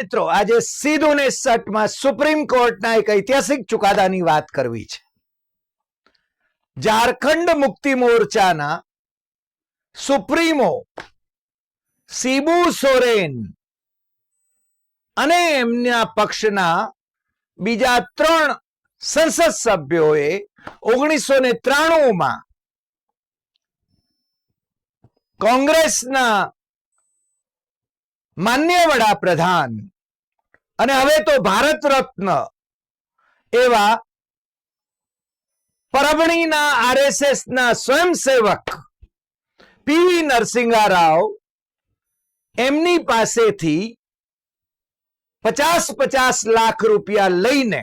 મિત્રો, આજે સીધું ને સટમાં સુપ્રીમ કોર્ટના એક ઐતિહાસિક ચુકાદાની વાત કરવી છે. ઝારખંડ મુક્તિ મોરચાના સુપ્રીમો સીબુ સોરેન અને એમના પક્ષના બીજા ત્રણ સંસદ સભ્યોએ ઓગણીસો ને ત્રાણુંમાં કોંગ્રેસના માન્ય વડાપ્રધાન. અને હવે તો ભારત રત્ન. એવા પરભણીના આરએસએસ ના સ્વયંસેવક પીવી નરસિંહા રાવ એમની પાસેથી પચાસ પચાસ લાખ રૂપિયા લઈને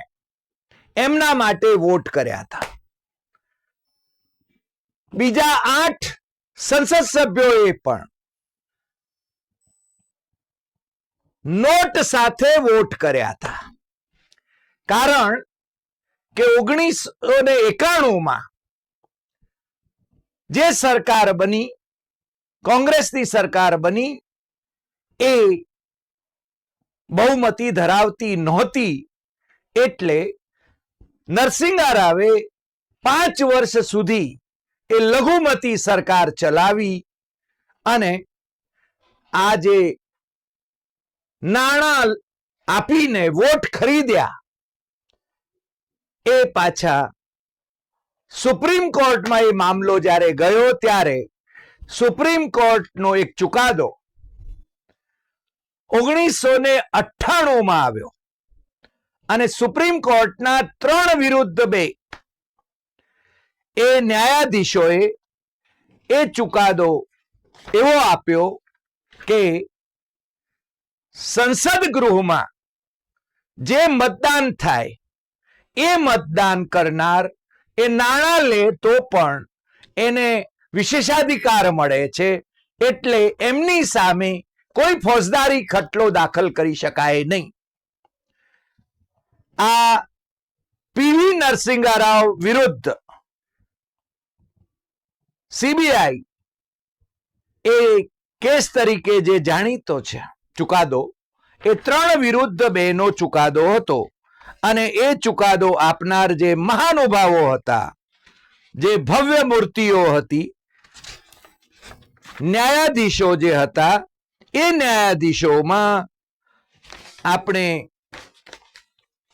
એમના માટે વોટ કર્યા હતા. બીજા આઠ સંસદ સભ્યોએ પણ નોટ સાથે વોટ કર્યા હતા. કારણ કે ઓગણીસો ને એકાણુંમાં જે સરકાર બની, કોંગ્રેસની સરકાર બની, એ બહુમતી ધરાવતી નહોતી એટલે નરસિંહા રાવે પાંચ વર્ષ સુધી એ લઘુમતી સરકાર ચલાવી અને આ જે નાણાં આપીને વોટ ખરીદ્યા. એ પાછા સુપ્રીમ કોર્ટમાં એ મામલો જ્યારે ગયો ત્યારે સુપ્રીમ કોર્ટનો એક ચુકાદો ઓગણીસો ને અઠ્ઠાણું માં આવ્યો અને સુપ્રીમ કોર્ટના ત્રણ વિરુદ્ધ બે. એ ન્યાયાધીશોએ એ ચુકાદો એવો આપ્યો કે સંસદ ગૃહમાં જે મતદાન થાય, એ મતદાન કરનાર, એ નાણાં લે તો પણ એને વિશેષાધિકાર મળે છે, એટલે એમની સામે કોઈ ફોજદારી ખટલો દાખલ કરી શકાય નહીં. આ પીવી નરસિંહા રાવ વિરુદ્ધ સીબીઆઈ એ કેસ તરીકે જે જાણીતો છે ચુકાદો. એ ત્રણ વિરુદ્ધ બે નો ચુકાદો હતો. અને એ ચુકાદો આપનાર જે મહાનુભાવો હતા, જે ભવ્ય મૂર્તિઓ હતી, ન્યાયાધીશો જે હતા, એ ન્યાયાધીશોમાં આપણે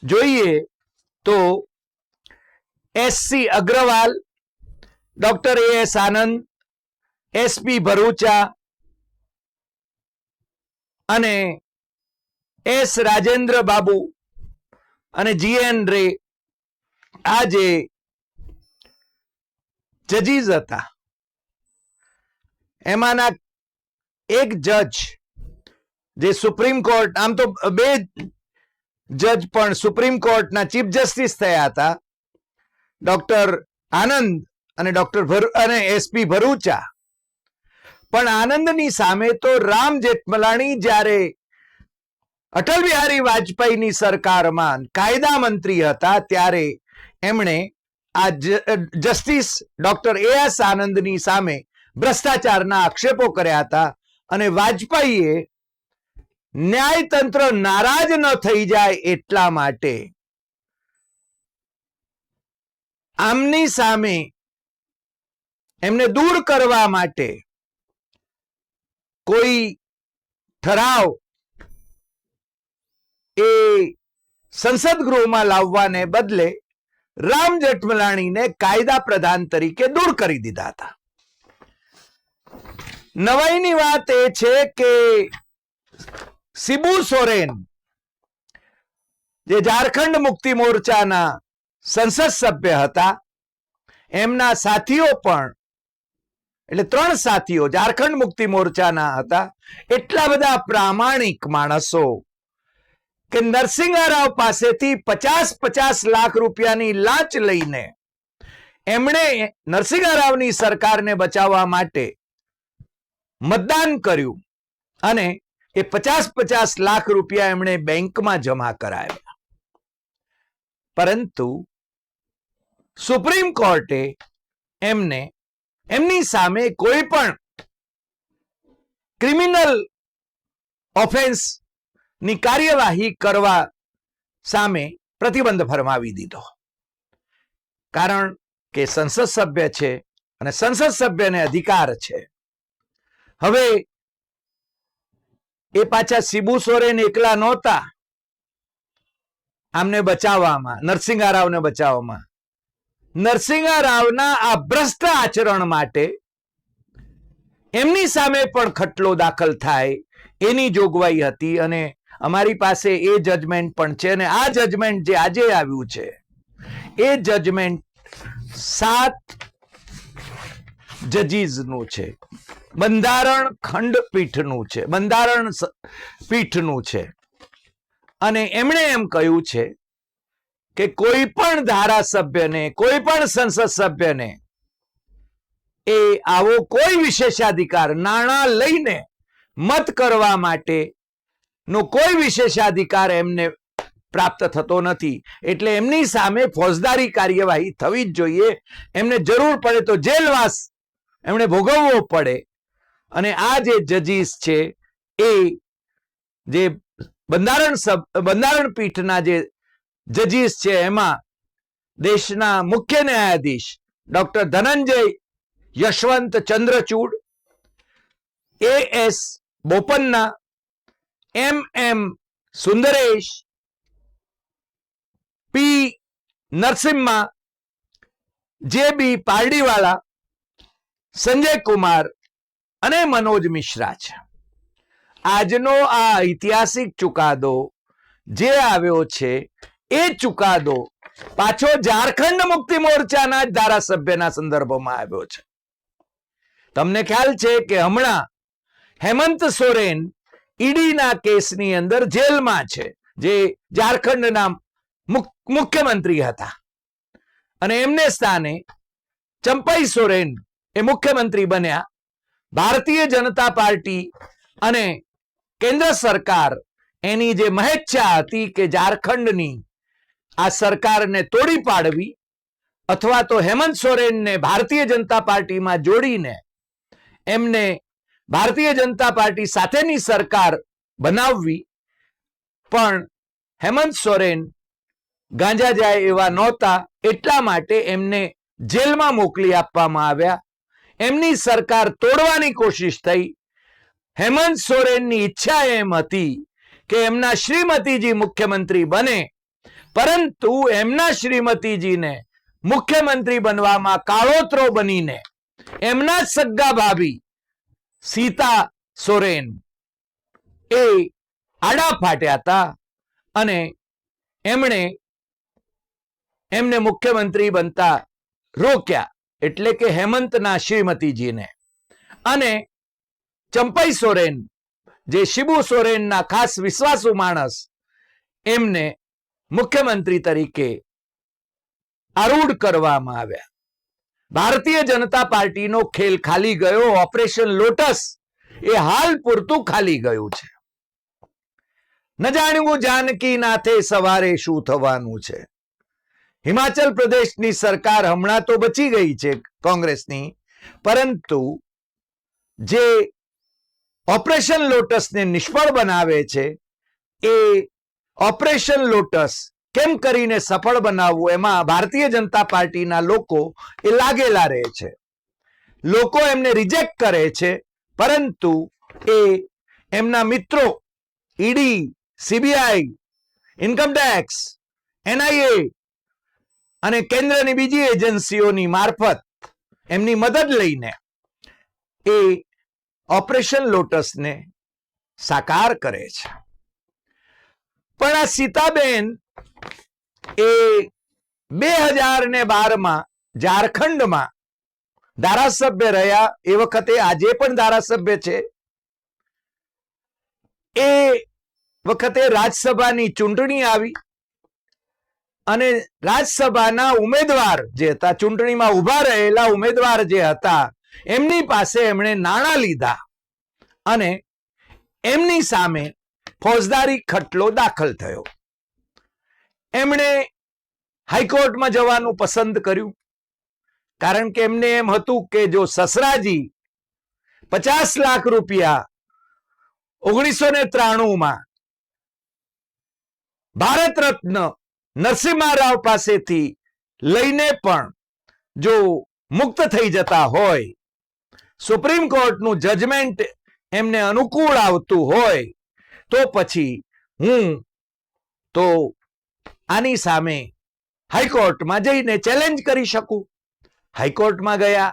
જોઈએ તો SC Agarwal, doctor A S Anand SP Bharucha અને એસ રાજેન્દ્ર બાબુ અને જીએન રે આ જે જજીસ હતા. એમાંના એક જજ જે સુપ્રીમ કોર્ટ, આમ તો બે જજ પણ સુપ્રીમ કોર્ટના ચીફ જસ્ટિસ થયા હતા. ડોક્ટર આનંદ અને ડોક્ટર અને એસપી ભરૂચા પણ આનંદની સામે તો રામ જેઠમલાણી જ્યારે અટલ બિહારી વાજપેયીની સરકારમાં કાયદા મંત્રી હતા ત્યારે એમણે આ જસ્ટિસ ડોક્ટર એ એસ આનંદની સામે ભ્રષ્ટાચારના આક્ષેપો કર્યા હતા અને વાજપેયીએ ન્યાયતંત્ર નારાજ ન થઈ જાય એટલા માટે આમની સામે એમને દૂર કરવા માટે કોઈ ઠરાવ એ સંસદ ગૃહમાં લાવવાને બદલે રામ જેઠમલાણીને કાયદા પ્રધાન તરીકે દૂર કરી દીધા હતા. નવાઈની વાત એ છે કે સિબુ સોરેન, જે ઝારખંડ મુક્તિ મોરચાના સંસદ સભ્ય હતા, એમના સાથીઓ પણ એટલે ત્રણ સાથીઓ, ઝારખંડ મુક્તિ મોરચાના હતા. એટલા બધા પ્રામાણિક માણસો કે નરસિંહરાવ પાસેથી પચાસ પચાસ લાખ રૂપિયાની લાંચ લઈને એમણે નરસિંહરાવની સરકારને બચાવવા માટે મતદાન કર્યું અને એ પચાસ પચાસ લાખ રૂપિયા એમણે બેંકમાં જમા કરાવ્યા. પરંતુ સુપ્રીમ કોર્ટે એમને એમની સામે કોઈ પણ ક્રિમિનલ ઓફેન્સની કાર્યવાહી કરવા સામે પ્રતિબંધ ફરમાવી દીધો. કારણ કે સંસદ સભ્ય છે અને સંસદ સભ્યને અધિકાર છે. હવે એ પાછા સિબુ સોરેન એકલા નહોતા. આમને બચાવવામાં નરસિંહ રાવને બચાવવામાં. નરસિંહ રાવના આ ભ્રષ્ટ આચરણ માટે એમની સામે પણ ખટલો દાખલ થાય એની જોગવાઈ હતી અને અમારી પાસે એ જજમેન્ટ પણ છે અને આ જજમેન્ટ જે આજે આવ્યું છે, એ જજમેન્ટ સાત જજીસનું છે. બંધારણ ખંડપીઠનું છે. બંધારણ પીઠનું છે. અને એમણે એમ કહ્યું છે કે કોઈ પણ ધારાસભ્યને, કોઈ પણ સંસદ સભ્યને એ આવો કોઈ વિશેષાધિકાર નાણાં લઈને મત કરવા માટે નો કોઈ વિશેષાધિકાર એમને પ્રાપ્ત થતો નથી. એટલે એમની સામે ફોજદારી કાર્યવાહી થવી જ જોઈએ. એમને જરૂર પડે તો જેલવાસ એમણે ભોગવવો પડે. અને આ જે જજીસ છે, એ જે બંધારણ બંધારણ પીઠના જે જજીસ છે એમાં દેશના મુખ્ય ન્યાયાધીશ doctor Dhananjaya Yashwant Chandrachud A S Bopanna M M Sundresh P Narasimha J B Pardiwala, Sanjay Kumar અને મનોજ મિશ્રા છે. આજનો આ ઐતિહાસિક ચુકાદો જે આવ્યો છે એ ચુકાદો પાછો ઝારખંડ મુક્તિ મોરચાના ધારાસભ્યના સંદર્ભમાં આવ્યો છે. તમને ખ્યાલ છે કે હમણાં હેમંત સોરેન ઈડીના કેસની અંદર જેલમાં છે, જે ઝારખંડના મુખ્યમંત્રી હતા. અને એમને સ્થાને ચંપાઈ સોરેન એ મુખ્યમંત્રી બન્યા. ભારતીય જનતા પાર્ટી અને કેન્દ્ર સરકાર એની જે મહેચ્છા હતી કે ઝારખંડની આ સરકારને તોડી પાડવી અથવા તો હેમંત સોરેનને ભારતીય જનતા પાર્ટીમાં જોડીને એમને ભારતીય જનતા પાર્ટી સાથેની સરકાર બનાવવી. પણ હેમંત સોરેન ગાંજા જાય એવા નહોતા, એટલા માટે એમને જેલમાં મોકલી આપવામાં આવ્યા. એમની સરકાર તોડવાની કોશિશ થઈ. હેમંત સોરેનની ઈચ્છા એમ હતી કે એમના શ્રીમતીજી મુખ્યમંત્રી બને પરંતુ એમના શ્રીમતીજીને મુખ્યમંત્રી બનવામાં કાળોતરો બનીને એમના જ સગ્ગા ભાભી સીતા સોરેન એ આડા ફાટ્યા હતા અને એમણે એમને મુખ્યમંત્રી બનતા રોક્યા એટલે કે હેમંતના શ્રીમતીજીને. અને ચંપાઈ સોરેન, જે શિબુ સોરેનના ખાસ વિશ્વાસુ માણસ, એમને મુખ્યમંત્રી તરીકે આરૂઢ કરવામાં આવ્યા. ભારતીય જનતા પાર્ટીનો ખેલ ખાલી ગયો, ઓપરેશન લોટસ એ હાલ પૂરતું ખાલી ગયું છે. ન જાણ્યું જાનકી નાથે સવારે શું થવાનું છે. હિમાચલ પ્રદેશની સરકાર હમણાં તો બચી ગઈ છે કોંગ્રેસની, પરંતુ જે ઓપરેશન લોટસને નિષ્ફળ બનાવે છે એ ઓપરેશન લોટસ કેમ કરીને સફળ બનાવવું એમાં ભારતીય જનતા પાર્ટીના લોકો એ લાગેલા રહે છે. લોકો એમને રિજેક્ટ કરે છે, પરંતુ એ એમના મિત્રો, ઈડી, સીબીઆઈ ઇન્કમટેક્સ એનઆઈએ અને કેન્દ્રની બીજી એજન્સીઓની મારફત એમની મદદ લઈને એ ઓપરેશન લોટસને સાકાર કરે છે. પણ આ સીતાબેન એ બે હજાર ને બારમાં ઝારખંડમાં ધારાસભ્ય રહ્યા. એ વખતે આજે પણ ધારાસભ્ય છે. એ વખતે રાજ્યસભાની ચૂંટણી આવી અને રાજ્યસભાના ઉમેદવાર જે હતા, ચૂંટણીમાં ઊભા રહેલા ઉમેદવાર જે હતા, એમની પાસે એમણે નાણાં લીધા અને એમની સામે ફોજદારી ખટલો દાખલ થયો. એમણે હાઈકોર્ટમાં જવાનું પસંદ કર્યું. કારણ કે એમને એમ હતું કે જો સસરાજી પચાસ લાખ રૂપિયા ઓગણીસો ને ત્રાણુંમાં ભારત રત્ન નરસિંહા રાવ પાસેથી લઈને પણ જો મુક્ત થઈ જતા હોય, સુપ્રીમ કોર્ટનું જજમેન્ટ એમને અનુકૂળ આવતું હોય તો પછી હું તો આની સામે હાઈકોર્ટમાં જઈને ચેલેન્જ કરી શકું. હાઈકોર્ટમાં ગયા.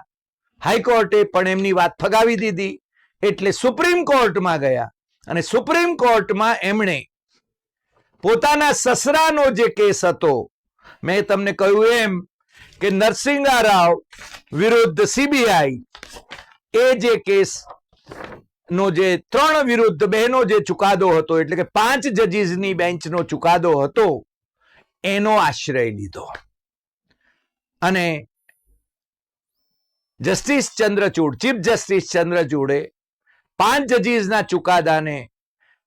હાઈકોર્ટે પણ એમની વાત ફગાવી દીધી. એટલે સુપ્રીમ કોર્ટમાં ગયા. અને સુપ્રીમ કોર્ટમાં એમણે પોતાના સસરાનો જે કેસ હતો, મેં તમને કહ્યું એમ કે નરસિંહા રાવ વિરુદ્ધ સીબીઆઈ એ જે કેસ નો જે ત્રણ વિરુદ્ધ બેનો જે ચુકાદો હતો, એટલે કે પાંચ જજીસની બેન્ચનો ચુકાદો હતો, એનો આશ્રય લીધો. અને જસ્ટિસ ચંદ્રચૂડ, ચીફ જસ્ટિસ ચંદ્રચૂડે પાંચ જજીસના ચુકાદાને,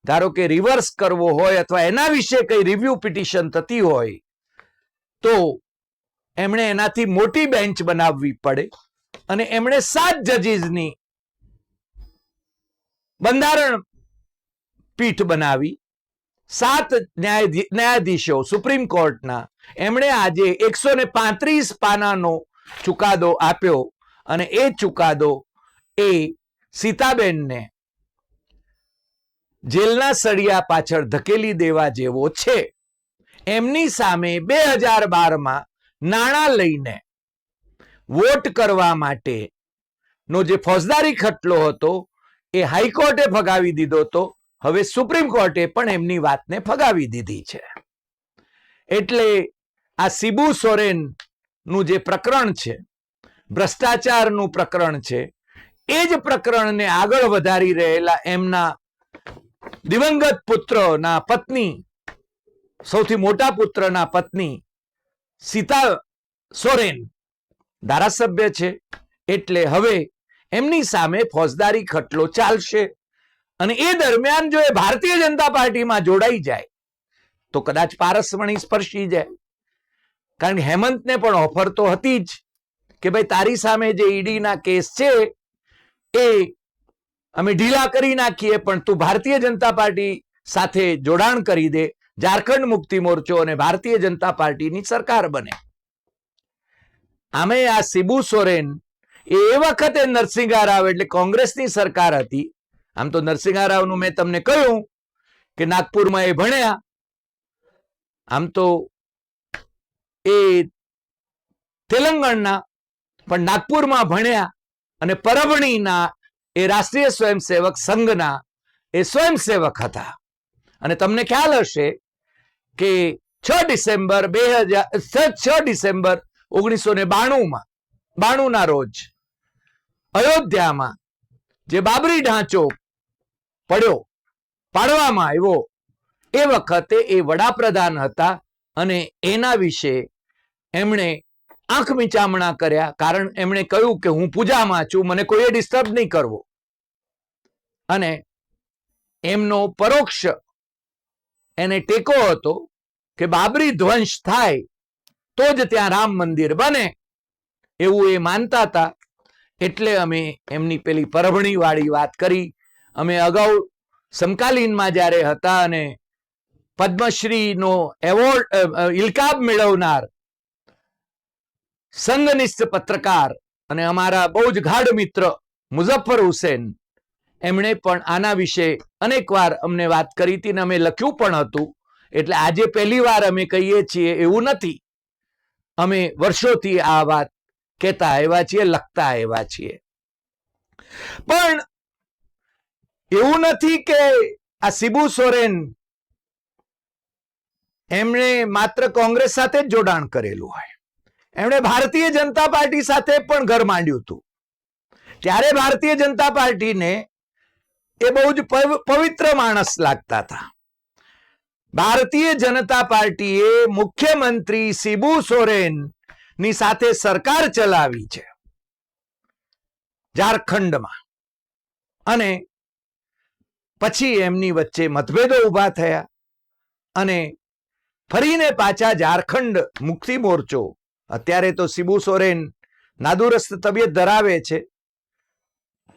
ધારો કે રિવર્સ કરવો હોય અથવા એના વિશે કઈ રિવ્યુ પિટિશન થતી હોય, તો એમણે એનાથી મોટી બેન્ચ બનાવવી પડે અને એમણે સાત જજીસની બંધારણ પીઠ બનાવી સાત ન્યાયાધીશો સુપ્રીમ કોર્ટના એમણે આજે એકસો ને પાંત્રીસ પાનાનો ચુકાદો આપ્યો અને એ ચુકાદો એ સીતાબેનને જેલના સળિયા પાછળ ધકેલી દેવા જેવો છે. એમની સામે બે હજાર બારમાં નાણાં લઈને વોટ કરવા માટે નો જે ફોજદારી ખટલો હતો એ હાઈકોર્ટે ફગાવી દીધો તો હવે સુપ્રીમ કોર્ટે પણ એમની વાતને ફગાવી દીધી છે. એટલે આ સિબુ સોરેનનું જે પ્રકરણ છે, ભ્રષ્ટાચારનું પ્રકરણ છે, એ જ પ્રકરણને આગળ વધારી રહેલા એમના દિવંગત પુત્રના પત્ની, સૌથી મોટા પુત્રના પત્ની સીતા સોરેન ધારાસભ્ય છે. એટલે હવે એમની સામે ફોજદારી ખટલો ચાલશે. અને એ દરમિયાન જો એ ભારતીય જનતા પાર્ટીમાં જોડાઈ જાય, તો કદાચ પારસમણી સ્પર્શી જાય. કારણ કે હેમંતને પણ ઓફર તો હતી જ કે ભાઈ, તારી સામે જે ઈડીના કેસ છે, એ અમે ઢીલા કરી નાખીએ, પણ તું ભારતીય જનતા પાર્ટી સાથે જોડાણ કરી દે, ઝારખંડ મુક્તિ મોરચો અને ભારતીય જનતા પાર્ટીની સરકાર બને. આમે આ સિબુ સોરેન એ વખતે નરસિંહા રાવ એટલે કોંગ્રેસની સરકાર હતી. આમ તો નરસિંહા રાવનું મેં તમને કહ્યું કે નાગપુરમાં એ ભણ્યા. આમ તો એ તેલંગણના, પણ નાગપુરમાં ભણ્યા અને પરભણીના એ રાષ્ટ્રીય સ્વયંસેવક સંઘના એ સ્વયંસેવક હતા. અને તમને ખ્યાલ હશે કે છ ડિસેમ્બર બે હજાર, છ ડિસેમ્બર ઓગણીસો ને બાણુંમાં, બાણુંના રોજ અયોધ્યામાં જે બાબરી ઢાંચો પડ્યો, પાડવામાં આવ્યો, એ વખતે એ વડાપ્રધાન હતા અને એના વિશે એમણે આંખ મીચામણા કર્યા, કારણ એમણે કહ્યું કે હું પૂજામાં છું, મને કોઈએ ડિસ્ટર્બ નહીં કરવો. અને એમનો પરોક્ષ એને ટેકો હતો કે બાબરી ધ્વંસ થાય તો જ ત્યાં રામ મંદિર બને એવું એ માનતા હતા. એટલે અમે એમની પેલી પરભણી વાળી વાત કરી. અમે અગાઉ સમકાલીનમાં જ્યારે હતા અને પદ્મશ્રીનો એવોર્ડ ઇલકાબ મેળવનાર સંઘનિષ્ઠ પત્રકાર અને અમારા બહુ જ ગાઢ મિત્ર મુઝફ્ફર હુસેન, એમણે પણ આના વિશે અનેકવાર અમને વાત કરી હતી અને અમે લખ્યું પણ હતું. એટલે આજે પહેલી વાર અમે કહીએ છીએ એવું નથી. અમે વર્ષોથી આ વાત કહેતા આવ્યા છીએ, લખતા આવ્યા છીએ. પણ એવું નથી કે આ સિબુ સોરેન એમણે માત્ર કોંગ્રેસ સાથે જ જોડાણ કરેલું હોય. એમણે ભારતીય જનતા પાર્ટી સાથે પણ ઘર માંડ્યું હતું. ત્યારે ભારતીય જનતા પાર્ટીને એ બહુ જ પવ- પવિત્ર માણસ લાગતા હતા. ભારતીય જનતા પાર્ટીએ મુખ્યમંત્રી સિબુ સોરેન ની સાથે સરકાર ચલાવી છે. ઝારખંડમાં. અને પછી એમની વચ્ચે મતભેદો ઊભા થયા અને ફરીને પાછા ઝારખંડ મુક્તિ મોરચો. અત્યારે તો સિબુ સોરેન નાદુરસ્ત તબિયત ધરાવે છે.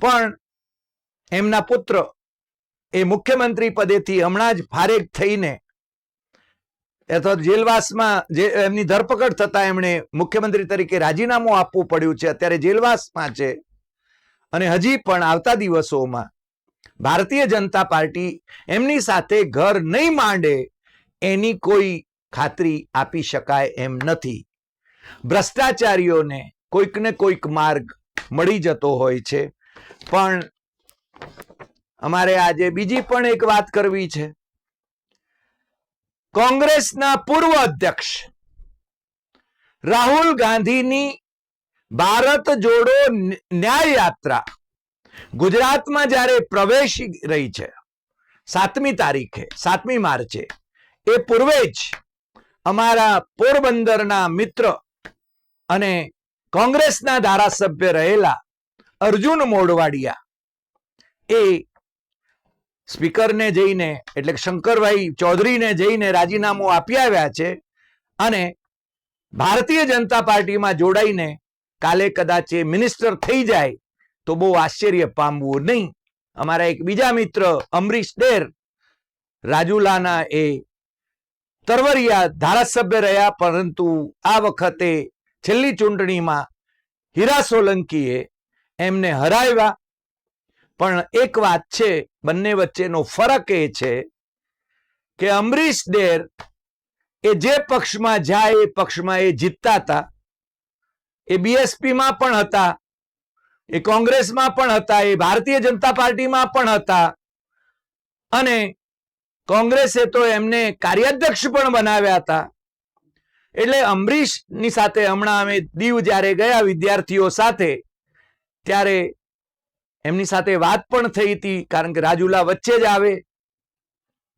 પણ એમના પુત્ર એ મુખ્યમંત્રી પદેથી હમણાં જ ફારેક થઈને અથવા જેલવાસમાં જે એમની ધરપકડ થતા એમણે મુખ્યમંત્રી તરીકે રાજીનામું આપવું પડ્યું છે. અત્યારે જેલવાસમાં છે. અને હજી પણ આવતા દિવસોમાં ભારતીય જનતા પાર્ટી એમની સાથે ઘર નહીં માંડે એની કોઈ ખાતરી આપી શકાય એમ નથી. ભ્રષ્ટાચારીઓને કોઈકને કોઈક માર્ગ મળી જતો હોય છે. પણ અમારે આજે બીજી પણ એક વાત કરવી છે. કોંગ્રેસના પૂર્વ અધ્યક્ષ રાહુલ ગાંધીની ભારત જોડો ન્યાય યાત્રા ગુજરાતમાં જ્યારે પ્રવેશી રહી છે, સાતમી તારીખે, સાતમી માર્ચે, એ પૂર્વે જ અમારા પોરબંદરના મિત્ર અને કોંગ્રેસના ધારાસભ્ય રહેલા અર્જુન મોડવાડિયા એ સ્પીકરને જઈને, એટલે શંકરભાઈ ચૌધરીને જઈને રાજીનામું આપી આવ્યા છે અને ભારતીય જનતા પાર્ટીમાં જોડાઈને કાલે કદાચ એ મિનિસ્ટર થઈ જાય તો બહુ આશ્ચર્ય પામવું નહીં. અમારા એક બીજા મિત્ર અમરીશ ડેર રાજુલાના એ તરવરિયા ધારાસભ્ય રહ્યા, પરંતુ આ વખતે છેલ્લી ચૂંટણીમાં હીરા સોલંકીએ એમને હરાવ્યા. પણ એક વાત છે બંને વચ્ચેનો ફરક એ છે કે અમરીશ દેર એ જે પક્ષમાં જાય એ પક્ષમાં એ જીતતા હતા. એ બીએસપીમાં પણ હતા. એ કોંગ્રેસમાં પણ હતા. એ ભારતીય જનતા પાર્ટીમાં પણ હતા. અને કોંગ્રેસે તો એમને કાર્યાધ્યક્ષ પણ બનાવ્યા હતા. એટલે અમરીશની સાથે હમણાં અમે દીવ જ્યારે ગયા વિદ્યાર્થીઓ સાથે, ત્યારે એમની સાથે વાત પણ થઈ હતી, કારણ કે રાજુલા વચ્ચે જ આવે.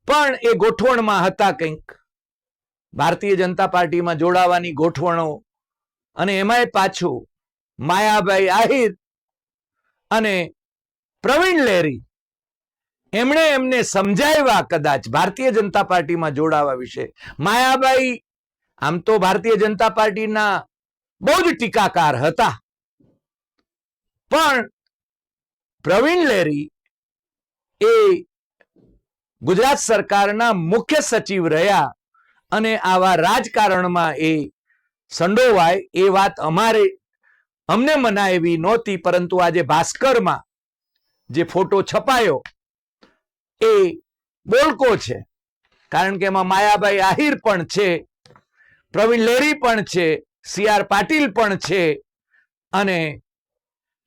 પણ એ ગોઠવણમાં હતા કંઈક. ભારતીય જનતા પાર્ટીમાં જોડાવાની ગોઠવણો. અને એમાંય પાછું માયાભાઈ આહિર અને પ્રવીણ લહેરી એમણે એમને સમજાવ્યા કદાચ ભારતીય જનતા પાર્ટીમાં જોડાવા વિશે. માયાભાઈ આમ તો ભારતીય જનતા પાર્ટીના બહુ જ ટીકાકાર હતા. પણ પ્રવીણ લેરી એ ગુજરાત સરકારના મુખ્ય સચિવ રહ્યા અને આવા રાજકારણમાં એ સંડોવાય એ વાત અમારે અમને મનાવી નહોતી, પરંતુ આજે ભાસ્કરમાં જે ફોટો છપાયો એ બોલકો છે. કારણ કે એમાં માયાભાઈ આહિર પણ છે, પ્રવીણ લેરી પણ છે, સી આર પાટીલ પણ છે અને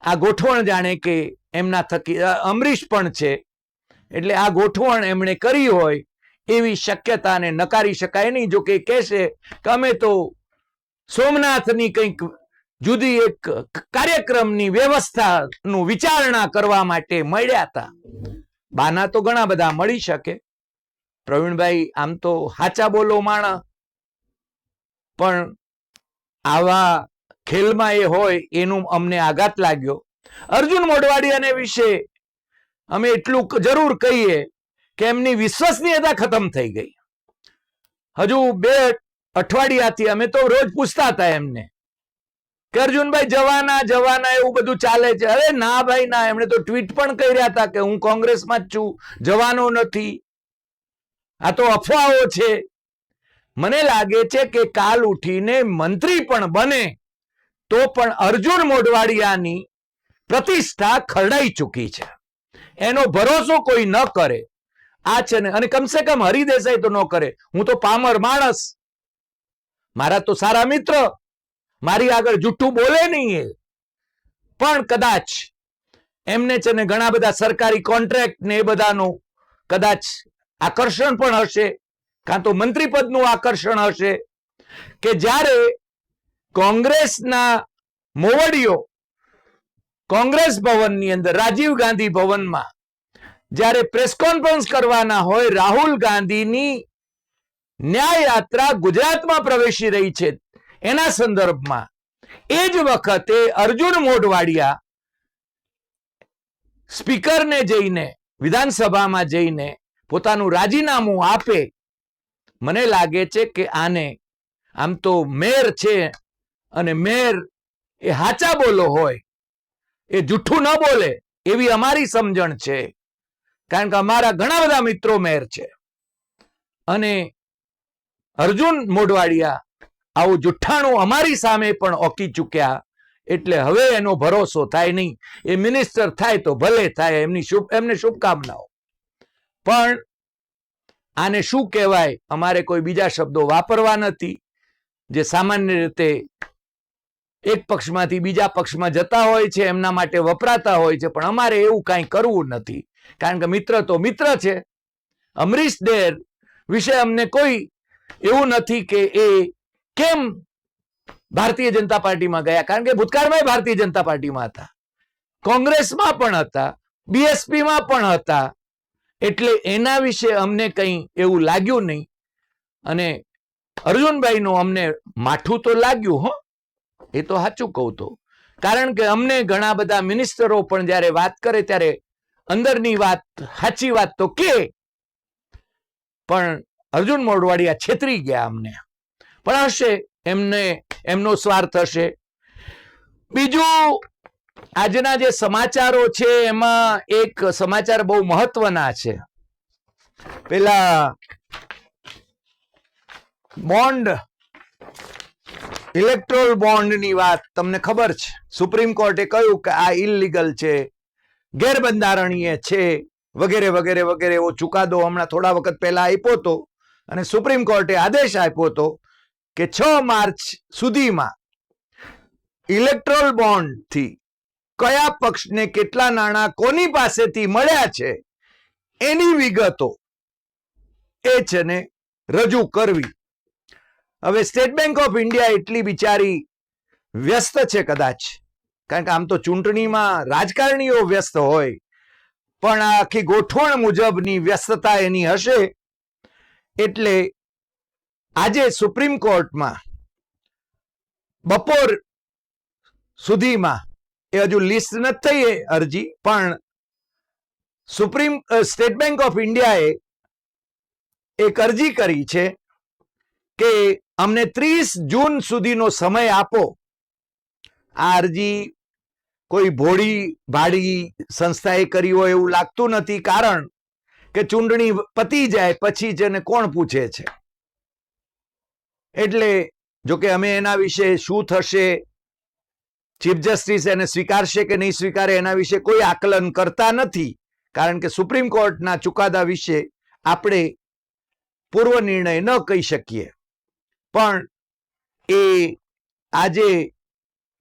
આ ગોઠવણ જાણે કે એમના થકી અમરીશ પણ છે. એટલે આ ગોઠવણ એમણે કરી હોય, એવી શક્યતાને નકારી શકાય નહીં. જો કે કહેશે કે અમે તો સોમનાથની કંઈક જુદી એક કાર્યક્રમની વ્યવસ્થાનું વિચારણા કરવા માટે મળ્યા હતા. બાના તો ઘણા બધા મળી શકે. પ્રવીણભાઈ, આમ તો હાચા બોલો માણા પણ આવા ખેલમાં એ હોય, એનું અમને આઘાત લાગ્યો. અર્જુન મોઢવાડિયાને વિશે અમે એટલું જરૂર કહીએ કે એમની વિશ્વસનીયતા ખતમ થઈ ગઈ. હજુ બે અઠવાડિયાથી અમે તો રોજ પૂછતા હતા એમને કે અર્જુનભાઈ જવાના જવાના એવું બધું ચાલે છે. અરે ના ભાઈ, ના, એમણે તો ટ્વીટ પણ કર્યા હતા કે હું કોંગ્રેસમાં જ છું, જવાનો નથી. આ તો અફવાઓ છે. મને લાગે છે કે કાલ ઉઠીને મંત્રી પણ બને તો પણ અર્જુન મોઢવાડિયાની પ્રતિષ્ઠા ખરડાઈ ચૂકી છે. એનો ભરોસો કોઈ ન કરે. આ છે ને, અને કમસે કમ હરિદેસાઈ તો ન કરે. હું તો પામર માણસ. મારા તો સારા મિત્ર. મારી આગળ જુઠ્ઠું બોલે નહીં એ. પણ કદાચ એમને છે ને ઘણા બધા સરકારી કોન્ટ્રાક્ટ ને એ બધાનું કદાચ આકર્ષણ પણ હશે. કાં તો મંત્રી પદનું આકર્ષણ હશે. કે જ્યારે કોંગ્રેસના મોવડીઓ કોંગ્રેસ ભવનની અંદર, રાજીવ ગાંધી ભવનમાં. જ્યારે પ્રેસ કોન્ફરન્સ કરવાના હોય, રાહુલ ગાંધીની ન્યાય યાત્રા ગુજરાતમાં પ્રવેશી રહી છે. એના સંદર્ભમાં, એ જ વખતે અર્જુન મોઢવાડિયા સ્પીકરને જઈને, વિધાનસભામાં જઈને પોતાનું રાજીનામું આપે. મને લાગે છે કે આને, આમ તો મેર છે અને મેર એ હાચા બોલો હોય એ જુઠ્ઠું ન બોલે એવી અમારી સમજણ છે. કારણ કે અમારા ઘણા બધા મિત્રો મેર છે. અને અર્જુન મોઢવાડિયા આવું જુઠ્ઠાણું અમારી સામે પણ ઓકી ચૂક્યા એટલે હવે એનો ભરોસો થાય નહીં. એ મિનિસ્ટર થાય તો ભલે થાય, એમની શુભ, એમને શુભકામનાઓ. પણ આને શું કહેવાય? અમારે કોઈ બીજા શબ્દો વાપરવા નથી. જે સામાન્ય રીતે એક પક્ષમાંથી બીજા પક્ષમાં જતા હોય છે, એમના માટે વપરાતા હોય છે, પણ અમારે એવું કાંઈ કરવું નથી. કારણ કે મિત્ર તો મિત્ર છે. અમરીશ ડેર વિશે અમને કોઈ એવું નથી કે એ કેમ ભારતીય જનતા પાર્ટીમાં ગયા? કારણ કે ભૂતકાળમાં ભારતીય જનતા પાર્ટીમાં હતા. કોંગ્રેસમાં પણ હતા. બીએસપીમાં પણ હતા. એટલે એના વિશે અમને કંઈ એવું લાગ્યું નહીં. અને અર્જુનભાઈનું અમને માઠું તો લાગ્યું, હો. એ તો સાચું કહું તો. કારણ કે અમને ઘણા બધા મિનિસ્ટરો પણ જ્યારે વાત કરે ત્યારે અંદરની વાત, સાચી વાત તો કે, પણ અર્જુન મોઢવાડિયા છેતરી ગયા અમને. પણ હશે, એમને, એમનો સ્વાર્થ હશે. બીજું, આજના જે સમાચારો છે એમાં એક સમાચાર બહુ મહત્વના છે. પેલા બોન્ડ ઇલેક્ટ્રોલ બોન્ડની વાત તમને ખબર છે? સુપ્રીમ કોર્ટે કહ્યું કે આ ઇલીગલ છે, ગેરબંધારણીય છે, વગેરે વગેરે વગેરે એવો ચુકાદો હમણાં થોડા વખત પહેલા આપ્યો હતો અને સુપ્રીમ કોર્ટે આદેશ આપ્યો હતો કે છ માર્ચ સુધીમાં ઇલેક્ટ્રોલ બોન્ડથી કયા પક્ષને કેટલા નાણાં કોની પાસેથી મળ્યા છે એની વિગતો એ છે ને રજૂ કરવી. હવે સ્ટેટ બેંક ઓફ ઇન્ડિયા એટલી બિચારી વ્યસ્ત છે કદાચ. કારણ કે આમ તો ચૂંટણીમાં રાજકારણીઓ વ્યસ્ત હોય, પણ આખી ગોઠવણ મુજબની વ્યસ્તતા એની હશે. એટલે આજે સુપ્રીમ કોર્ટમાં બપોર સુધીમાં એ હજુ લિસ્ટ નથી થઈ એ અરજી, પણ સુપ્રીમ સ્ટેટ બેંક ઓફ ઇન્ડિયાએ એક અરજી કરી છે કે અમને ત્રીસ જૂન સુધીનો સમય આપો. આ અરજી કોઈ ભોળી ભાડી સંસ્થાએ કરી હોય એવું લાગતું નથી કારણ કે ચૂંટણી પતી જાય પછી જેને કોણ પૂછે છે. એટલે જો કે અમે એના વિશે શું થશે, ચીફ જસ્ટિસ એને સ્વીકારશે કે નહીં સ્વીકારે એના વિશે કોઈ આકલન કરતા નથી. કારણ કે સુપ્રીમ કોર્ટના ચુકાદા વિશે આપણે પૂર્વ નિર્ણય ન કહી શકીએ. પણ એ આજે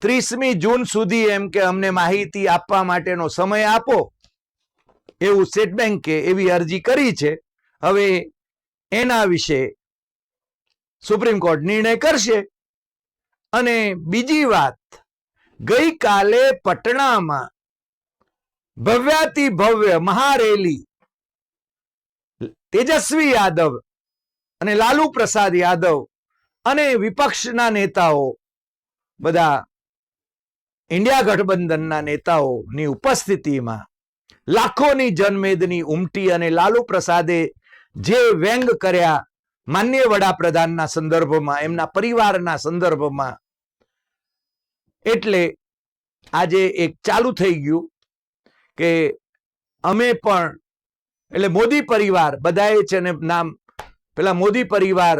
ત્રીસમી જૂન સુધી એમ કે અમને માહિતી આપવા માટેનો સમય આપો, એવું સ્ટેટ બેંકે એવી અરજી કરી છે. હવે એના વિશે સુપ્રીમ કોર્ટ નિર્ણય કરશે. અને બીજી વાત, ગઈકાલે પટણામાં ભવ્યાતિ ભવ્ય મહારેલી તેજસ્વી યાદવ અને લાલુ પ્રસાદ યાદવ અને વિપક્ષના નેતાઓ, બધા ઇન્ડિયા ગઠબંધનના નેતાઓની ઉપસ્થિતિમાં લાખોની જનમેદની ઉમટી અને લાલુ પ્રસાદે જે વ્યંગ કર્યા માન્ય વડાપ્રધાનના સંદર્ભમાં, એમના પરિવારના સંદર્ભમાં, એટલે આજે એક ચાલુ થઈ ગયું કે અમે પણ, એટલે મોદી પરિવાર, બધાએ છે ને નામ, પેલા મોદી પરિવાર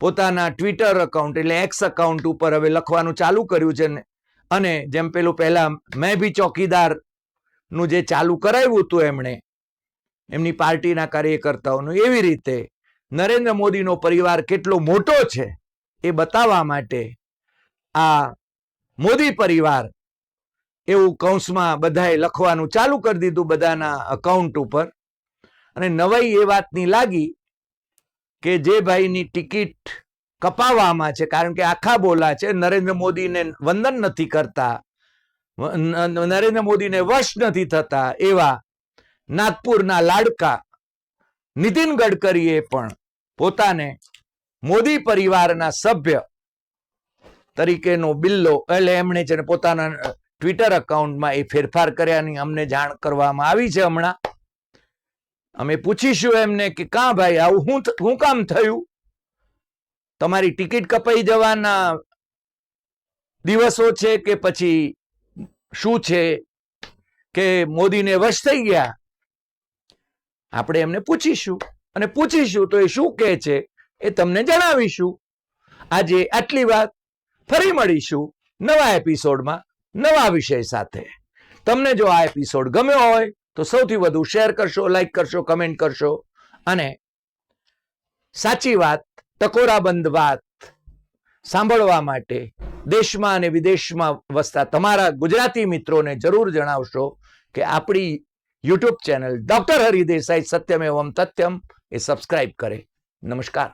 પોતાના ટ્વિટર અકાઉન્ટ એટલે એક્સ અકાઉન્ટ ઉપર હવે લખવાનું ચાલુ કર્યું છે ને. અને જેમ પેલું પહેલા મેં બી ચોકીદારનું જે ચાલુ કરાવ્યું હતું એમણે, એમની પાર્ટીના કાર્યકર્તાઓનું, એવી રીતે નરેન્દ્ર મોદીનો પરિવાર કેટલો મોટો છે એ બતાવવા માટે આ મોદી પરિવાર એવું કૌંસમાં બધાએ લખવાનું ચાલુ કરી દીધું બધાના અકાઉન્ટ ઉપર. અને નવાઈ એ વાતની લાગી કે જે ભાઈની ટિકિટ કપાવવામાં છે, કારણ કે આખા બોલા છે, નરેન્દ્ર મોદીને વંદન નથી કરતા નરેન્દ્ર મોદીને વશ નથી થતા એવા નાગપુરના લાડકા નીતિન ગડકરીએ પણ પોતાને મોદી પરિવારના સભ્ય તરીકેનો બિલ્લો, એટલે એમણે છે પોતાના ટ્વિટર અકાઉન્ટમાં એ ફેરફાર કર્યાની અમને જાણ કરવામાં આવી છે હમણાં. અમે પૂછીશું એમને કે, કાં ભાઈ, આવું હું હું કામ થયું? તમારી ટિકિટ કપાઈ જવાના દિવસો છે કે પછી શું છે? કે મોદીને વશ થઈ ગયા? આપણે એમને પૂછીશું. અને પૂછીશું તો એ શું કહે છે એ તમને જણાવીશું. આજે આટલી વાત. ફરી મળીશું નવા એપિસોડમાં નવા વિષય સાથે. તમને જો આ એપિસોડ ગમ્યો હોય તો સૌથી વધુ શેર કરશો લાઈક કરશો કમેન્ટ કરશો. અને સાચી વાત, ટકોરાબંધ વાત સાંભળવા માટે દેશમાં અને વિદેશમાં વસતા તમારા ગુજરાતી મિત્રોને જરૂર જણાવશો કે આપણી યુટ્યુબ ચેનલ ડોક્ટર હરિદેસાઈ સત્યમેવમ તથ્યમ એ સબસ્ક્રાઇબ કરે. નમસ્કાર.